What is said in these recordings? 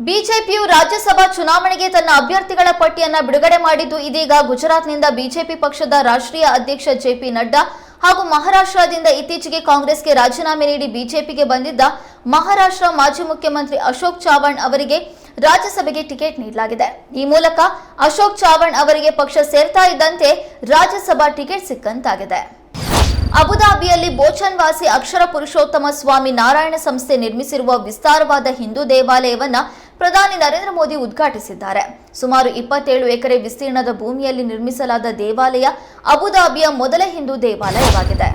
ಲೋಕಸಭಾ ಚುನಾವಣೆಗೆ ತನ್ನ ಅಭ್ಯರ್ಥಿಗಳ ಪಟ್ಟಿಯನ್ನ ಬಿಡುಗಡೆ ಮಾಡಿದ್ದು ಇದೀಗ ಗುಜರಾತ್ನಿಂದ ಬಿಜೆಪಿ ಪಕ್ಷದ ರಾಷ್ಟ್ರೀಯ ಅಧ್ಯಕ್ಷ ಜೆಪಿ ನಡ್ಡಾ ಹಾಗೂ ಮಹಾರಾಷ್ಟ್ರದಿಂದ ಇತ್ತೀಚೆಗೆ ಕಾಂಗ್ರೆಸ್ಗೆ ರಾಜೀನಾಮೆ ನೀಡಿ ಬಿಜೆಪಿಗೆ ಬಂದಿದ್ದ ಮಹಾರಾಷ್ಟ್ರ ಮಾಜಿ ಮುಖ್ಯಮಂತ್ರಿ ಅಶೋಕ್ ಚಾವಣ್ ಅವರಿಗೆ ರಾಜ್ಯಸಭೆಗೆ ಟಿಕೆಟ್ ನೀಡಲಾಗಿದೆ. ಈ ಮೂಲಕ ಅಶೋಕ್ ಚಾವಣ್ ಅವರಿಗೆ ಪಕ್ಷ ಸೇರ್ತಾ ಇದ್ದಂತೆ ರಾಜ್ಯಸಭಾ ಟಿಕೆಟ್ ಸಿಕ್ಕಂತಾಗಿದೆ. ಅಬುದಾಬಿಯಲ್ಲಿ ಬೋಚನ್ವಾಸಿ ಅಕ್ಷರ ಪುರುಷೋತ್ತಮ ಸ್ವಾಮಿ ನಾರಾಯಣ ಸಂಸ್ಥೆ ನಿರ್ಮಿಸಿರುವ ವಿಸ್ತಾರವಾದ ಹಿಂದೂ ದೇವಾಲಯವನ್ನ ಪ್ರಧಾನಿ ನರೇಂದ್ರ ಮೋದಿ ಉದ್ಘಾಟಿಸಿದ್ದಾರೆ. ಸುಮಾರು ಇಪ್ಪತ್ತೇಳು ಎಕರೆ ವಿಸ್ತೀರ್ಣದ ಭೂಮಿಯಲ್ಲಿ ನಿರ್ಮಿಸಲಾದ ದೇವಾಲಯ ಅಬುದಾಬಿಯ ಮೊದಲ ಹಿಂದೂ ದೇವಾಲಯವಾಗಿದೆ.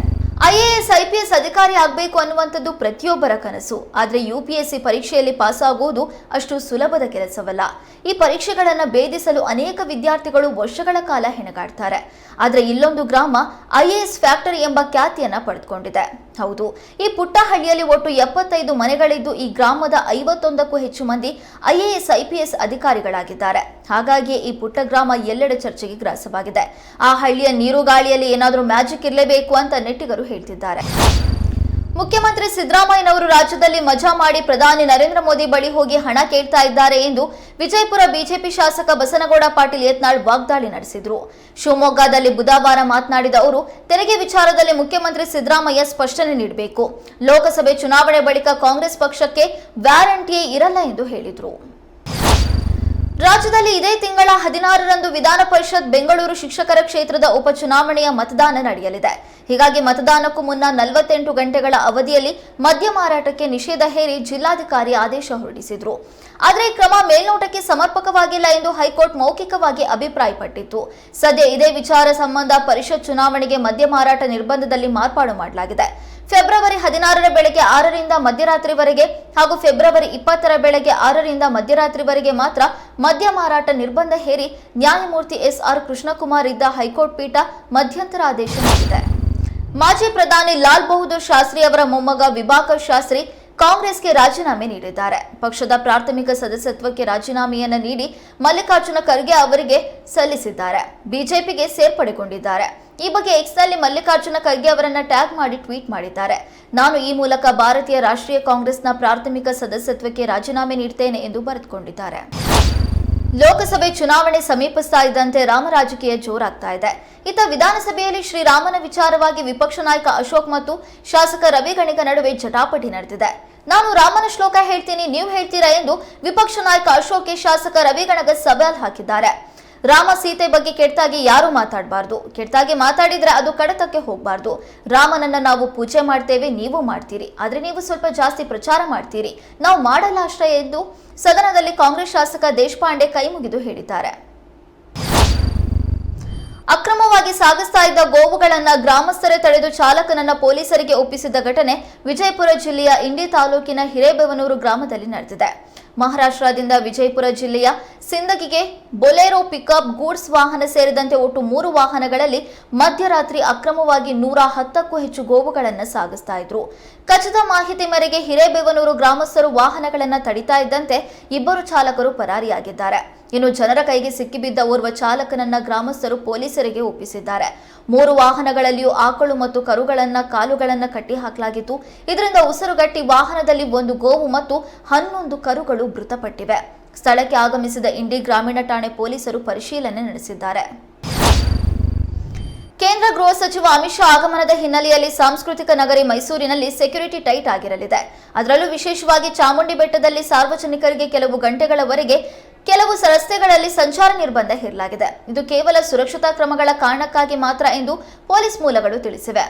ಐಎಎಸ್, ಐಪಿಎಸ್ ಅಧಿಕಾರಿ ಆಗಬೇಕು ಅನ್ನುವಂಥದ್ದು ಪ್ರತಿಯೊಬ್ಬರ ಕನಸು. ಆದರೆ ಯುಪಿಎಸ್ಸಿ ಪರೀಕ್ಷೆಯಲ್ಲಿ ಪಾಸ್ ಆಗುವುದು ಅಷ್ಟು ಸುಲಭದ ಕೆಲಸವಲ್ಲ. ಈ ಪರೀಕ್ಷೆಗಳನ್ನು ಭೇದಿಸಲು ಅನೇಕ ವಿದ್ಯಾರ್ಥಿಗಳು ವರ್ಷಗಳ ಕಾಲ ಹೆಣಗಾಡ್ತಾರೆ. ಆದರೆ ಇಲ್ಲೊಂದು ಗ್ರಾಮ ಐಎಎಸ್ ಫ್ಯಾಕ್ಟರಿ ಎಂಬ ಖ್ಯಾತಿಯನ್ನ ಪಡೆದುಕೊಂಡಿದೆ. ಹೌದು, ಈ ಪುಟ್ಟ ಹಳ್ಳಿಯಲ್ಲಿ ಒಟ್ಟು ಎಪ್ಪತ್ತೈದು ಮನೆಗಳಿದ್ದು ಈ ಗ್ರಾಮದ ಐವತ್ತೊಂದಕ್ಕೂ ಹೆಚ್ಚು ಮಂದಿ ಐಎಎಸ್, ಐಪಿಎಸ್ ಅಧಿಕಾರಿಗಳಾಗಿದ್ದಾರೆ. ಹಾಗಾಗಿ ಈ ಪುಟ್ಟ ಗ್ರಾಮ ಎಲ್ಲೆಡೆ ಚರ್ಚೆಗೆ ಗ್ರಾಸವಾಗಿದೆ. ಆ ಹಳ್ಳಿಯ ನೀರು ಗಾಳಿಯಲ್ಲಿ ಏನಾದರೂ ಮ್ಯಾಜಿಕ್ ಇರಲೇಬೇಕು ಅಂತ ನೆಟ್ಟಿಗರು ಹೇಳ್ತಿದ್ದಾರೆ. ಮುಖ್ಯಮಂತ್ರಿ ಸಿದ್ದರಾಮಯ್ಯನವರು ರಾಜ್ಯದಲ್ಲಿ ಮಜಾ ಮಾಡಿ ಪ್ರಧಾನಿ ನರೇಂದ್ರ ಮೋದಿ ಬಳಿ ಹೋಗಿ ಹಣ ಕೇಳ್ತಾ ಇದ್ದಾರೆ ಎಂದು ವಿಜಯಪುರ ಬಿಜೆಪಿ ಶಾಸಕ ಬಸನಗೌಡ ಪಾಟೀಲ್ ಯತ್ನಾಳ್ ವಾಗ್ದಾಳಿ ನಡೆಸಿದರು. ಶಿವಮೊಗ್ಗದಲ್ಲಿ ಬುಧವಾರ ಮಾತನಾಡಿದ ಅವರು, ತೆರಿಗೆ ವಿಚಾರದಲ್ಲಿ ಮುಖ್ಯಮಂತ್ರಿ ಸಿದ್ದರಾಮಯ್ಯ ಸ್ಪಷ್ಟನೆ ನೀಡಬೇಕು. ಲೋಕಸಭೆ ಚುನಾವಣೆ ಬಳಿಕ ಕಾಂಗ್ರೆಸ್ ಪಕ್ಷಕ್ಕೆ ವ್ಯಾರಂಟಿಯೇ ಇರಲ್ಲ ಎಂದು ಹೇಳಿದರು. ರಾಜ್ಯದಲ್ಲಿ ಇದೇ ತಿಂಗಳ ಹದಿನಾರರಂದು ವಿಧಾನ ಪರಿಷತ್ ಬೆಂಗಳೂರು ಶಿಕ್ಷಕರ ಕ್ಷೇತ್ರದ ಉಪಚುನಾವಣೆಯ ಮತದಾನ ನಡೆಯಲಿದೆ. ಹೀಗಾಗಿ ಮತದಾನಕ್ಕೂ ಮುನ್ನ ನಲವತ್ತೆಂಟು ಗಂಟೆಗಳ ಅವಧಿಯಲ್ಲಿ ಮದ್ಯ ಮಾರಾಟಕ್ಕೆ ನಿಷೇಧ ಹೇರಿ ಜಿಲ್ಲಾಧಿಕಾರಿ ಆದೇಶ ಹೊರಡಿಸಿದ್ರು. ಆದರೆ ಕ್ರಮ ಮೇಲ್ನೋಟಕ್ಕೆ ಸಮರ್ಪಕವಾಗಿಲ್ಲ ಎಂದು ಹೈಕೋರ್ಟ್ ಮೌಖಿಕವಾಗಿ ಅಭಿಪ್ರಾಯಪಟ್ಟಿತ್ತು. ಸದ್ಯ ಇದೇ ವಿಚಾರ ಸಂಬಂಧ ಪರಿಷತ್ ಚುನಾವಣೆಗೆ ಮದ್ಯ ಮಾರಾಟ ನಿರ್ಬಂಧದಲ್ಲಿ ಮಾರ್ಪಾಡು ಮಾಡಲಾಗಿದೆ. ಫೆಬ್ರವರಿ ಹದಿನಾರರ ಬೆಳಗ್ಗೆ ಆರರಿಂದ ಮಧ್ಯರಾತ್ರಿವರೆಗೆ ಹಾಗೂ ಫೆಬ್ರವರಿ ಇಪ್ಪತ್ತರ ಬೆಳಗ್ಗೆ ಆರರಿಂದ ಮಧ್ಯರಾತ್ರಿವರೆಗೆ ಮಾತ್ರ ಮದ್ಯ ಮಾರಾಟ ನಿರ್ಬಂಧ ಹೇರಿ ನ್ಯಾಯಮೂರ್ತಿ ಎಸ್ ಆರ್ ಕೃಷ್ಣಕುಮಾರ್ ಇದ್ದ ಹೈಕೋರ್ಟ್ ಪೀಠ ಮಧ್ಯಂತರ ಆದೇಶ ನೀಡಿದೆ. ಮಾಜಿ ಪ್ರಧಾನಿ ಲಾಲ್ ಬಹದ್ದೂರ್ ಶಾಸ್ತ್ರಿ ಅವರ ಮೊಮ್ಮಗ ವಿಭಾಕರ್ ಶಾಸ್ತ್ರಿ ಕಾಂಗ್ರೆಸ್ಗೆ ರಾಜೀನಾಮೆ ನೀಡಿದ್ದಾರೆ. ಪಕ್ಷದ ಪ್ರಾಥಮಿಕ ಸದಸ್ಯತ್ವಕ್ಕೆ ರಾಜೀನಾಮೆಯನ್ನು ನೀಡಿ ಮಲ್ಲಿಕಾರ್ಜುನ ಖರ್ಗೆ ಅವರಿಗೆ ಸಲ್ಲಿಸಿದ್ದಾರೆ. ಬಿಜೆಪಿಗೆ ಸೇರ್ಪಡೆಗೊಂಡಿದ್ದಾರೆ. ಈ ಬಗ್ಗೆ ಎಕ್ಸ್ನಲ್ಲಿ ಮಲ್ಲಿಕಾರ್ಜುನ ಖರ್ಗೆ ಅವರನ್ನ ಟ್ಯಾಗ್ ಮಾಡಿ ಟ್ವೀಟ್ ಮಾಡಿದ್ದಾರೆ. ನಾನು ಈ ಮೂಲಕ ಭಾರತೀಯ ರಾಷ್ಟ್ರೀಯ ಕಾಂಗ್ರೆಸ್ನ ಪ್ರಾಥಮಿಕ ಸದಸ್ಯತ್ವಕ್ಕೆ ರಾಜೀನಾಮೆ ನೀಡ್ತೇನೆ ಎಂದು ಬರೆದುಕೊಂಡಿದ್ದಾರೆ. ಲೋಕಸಭೆ ಚುನಾವಣೆ ಸಮೀಪಿಸ್ತಾ ಇದ್ದಂತೆ ರಾಮ ರಾಜಕೀಯ ಜೋರಾಗ್ತಾ ಇದೆ. ಇತ್ತ ವಿಧಾನಸಭೆಯಲ್ಲಿ ಶ್ರೀರಾಮನ ವಿಚಾರವಾಗಿ ವಿಪಕ್ಷ ನಾಯಕ ಅಶೋಕ್ ಮತ್ತು ಶಾಸಕ ರವಿ ನಡುವೆ ಜಟಾಪಟಿ ನಡೆದಿದೆ. ನಾನು ರಾಮನ ಶ್ಲೋಕ ಹೇಳ್ತೀನಿ, ನೀವು ಹೇಳ್ತೀರಾ ಎಂದು ವಿಪಕ್ಷ ನಾಯಕ ಅಶೋಕ್ಗೆ ಶಾಸಕ ರವಿ ಗಣಗ ಸವಾಲ್ ಹಾಕಿದ್ದಾರೆ. ರಾಮ ಸೀತೆ ಬಗ್ಗೆ ಕೆಟ್ಟಾಗಿ ಯಾರು ಮಾತಾಡಬಾರ್ದು. ಕೆಟ್ಟಾಗಿ ಮಾತಾಡಿದ್ರೆ ಅದು ಕಡತಕ್ಕೆ ಹೋಗಬಾರ್ದು. ರಾಮನನ್ನ ನಾವು ಪೂಜೆ ಮಾಡ್ತೇವೆ, ನೀವು ಮಾಡ್ತೀರಿ. ಆದ್ರೆ ನೀವು ಸ್ವಲ್ಪ ಜಾಸ್ತಿ ಪ್ರಚಾರ ಮಾಡ್ತೀರಿ. ನಾವು ಮಾಡಲ್ಲ ಅಷ್ಟೇ ಎಂದು ಸದನದಲ್ಲಿ ಕಾಂಗ್ರೆಸ್ ಶಾಸಕ ದೇಶಪಾಂಡೆ ಕೈ ಮುಗಿದು ಹೇಳಿದ್ದಾರೆ. ಅಕ್ರಮವಾಗಿ ಸಾಗಿಸ್ತಾ ಇದ್ದ ಗೋವುಗಳನ್ನ ಗ್ರಾಮಸ್ಥರೇ ತಡೆದು ಚಾಲಕನನ್ನ ಪೊಲೀಸರಿಗೆ ಒಪ್ಪಿಸಿದ ಘಟನೆ ವಿಜಯಪುರ ಜಿಲ್ಲೆಯ ಇಂಡಿ ತಾಲೂಕಿನ ಹಿರೇಬೆವನೂರು ಗ್ರಾಮದಲ್ಲಿ ನಡೆದಿದೆ. ಮಹಾರಾಷ್ಟ್ರದಿಂದ ವಿಜಯಪುರ ಜಿಲ್ಲೆಯ ಸಿಂದಗಿಗೆ ಬೊಲೆರೋ ಪಿಕಪ್ ಗೂಡ್ಸ್ ವಾಹನ ಸೇರಿದಂತೆ ಒಟ್ಟು ಮೂರು ವಾಹನಗಳಲ್ಲಿ ಮಧ್ಯರಾತ್ರಿ ಅಕ್ರಮವಾಗಿ ನೂರ ಹತ್ತಕ್ಕೂ ಹೆಚ್ಚು ಗೋವುಗಳನ್ನು ಸಾಗಿಸ್ತಾ ಇದ್ರು. ಖಚಿತ ಮಾಹಿತಿ ಮೇರೆಗೆ ಹಿರೇಬೇವನೂರು ಗ್ರಾಮಸ್ಥರು ವಾಹನಗಳನ್ನು ತಡಿತಾ ಇದ್ದಂತೆ ಇಬ್ಬರು ಚಾಲಕರು ಪರಾರಿಯಾಗಿದ್ದಾರೆ. ಇನ್ನು ಜನರ ಕೈಗೆ ಸಿಕ್ಕಿಬಿದ್ದ ಓರ್ವ ಚಾಲಕನನ್ನ ಗ್ರಾಮಸ್ಥರು ಪೊಲೀಸರಿಗೆ ಒಪ್ಪಿಸಿದ್ದಾರೆ. ಮೂರು ವಾಹನಗಳಲ್ಲಿಯೂ ಆಕಳು ಮತ್ತು ಕರುಗಳನ್ನ ಕಾಲುಗಳನ್ನ ಕಟ್ಟಿ ಹಾಕಲಾಗಿತ್ತು ಇದರಿಂದ ಉಸಿರುಗಟ್ಟಿ ವಾಹನದಲ್ಲಿ ಒಂದು ಗೋವು ಮತ್ತು ಹನ್ನೊಂದು ಕರುಗಳು ಮೃತಪಟ್ಟಿವೆ. ಸ್ಥಳಕ್ಕೆ ಆಗಮಿಸಿದ ಇಂಡಿ ಗ್ರಾಮೀಣ ಠಾಣೆ ಪೊಲೀಸರು ಪರಿಶೀಲನೆ ನಡೆಸಿದ್ದಾರೆ. ಕೇಂದ್ರ ಗೃಹ ಸಚಿವ ಅಮಿತ್ ಶಾ ಆಗಮನದ ಹಿನ್ನೆಲೆಯಲ್ಲಿ ಸಾಂಸ್ಕೃತಿಕ ನಗರಿ ಮೈಸೂರಿನಲ್ಲಿ ಸೆಕ್ಯುರಿಟಿ ಟೈಟ್ ಆಗಿರಲಿದೆ. ಅದರಲ್ಲೂ ವಿಶೇಷವಾಗಿ ಚಾಮುಂಡಿ ಬೆಟ್ಟದಲ್ಲಿ ಸಾರ್ವಜನಿಕರಿಗೆ ಕೆಲವು ಗಂಟೆಗಳವರೆಗೆ ಕೆಲವು ರಸ್ತೆಗಳಲ್ಲಿ ಸಂಚಾರ ನಿರ್ಬಂಧ ಹೇರಲಾಗಿದೆ. ಇದು ಕೇವಲ ಸುರಕ್ಷತಾ ಕ್ರಮಗಳ ಕಾರಣಕ್ಕಾಗಿ ಮಾತ್ರ ಎಂದು ಪೊಲೀಸ್ ಮೂಲಗಳು ತಿಳಿಸಿವೆ.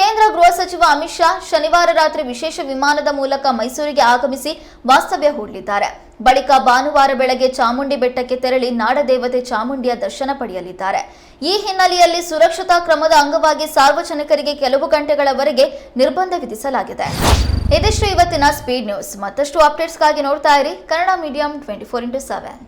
ಕೇಂದ್ರ ಗೃಹ ಸಚಿವ ಅಮಿತ್ ಶಾ ಶನಿವಾರ ರಾತ್ರಿ ವಿಶೇಷ ವಿಮಾನದ ಮೂಲಕ ಮೈಸೂರಿಗೆ ಆಗಮಿಸಿ ವಾಸ್ತವ್ಯ ಹೂಡಲಿದ್ದಾರೆ. ಬಳಿಕ ಭಾನುವಾರ ಬೆಳಗ್ಗೆ ಚಾಮುಂಡಿ ಬೆಟ್ಟಕ್ಕೆ ತೆರಳಿ ನಾಡದೇವತೆ ಚಾಮುಂಡಿಯ ದರ್ಶನ ಪಡೆಯಲಿದ್ದಾರೆ. ಈ ಹಿನ್ನೆಲೆಯಲ್ಲಿ ಸುರಕ್ಷತಾ ಕ್ರಮದ ಅಂಗವಾಗಿ ಸಾರ್ವಜನಿಕರಿಗೆ ಕೆಲವು ಗಂಟೆಗಳವರೆಗೆ ನಿರ್ಬಂಧ ವಿಧಿಸಲಾಗಿದೆ. ಇದಿಷ್ಟು ಇವತ್ತಿನ ಸ್ಪೀಡ್ ನ್ಯೂಸ್ ಮತ್ತಷ್ಟು ಅಪ್ಡೇಟ್ಸ್ಗಾಗಿ ನೋಡ್ತಾ ಇರಿ Kannada medium twenty four into seven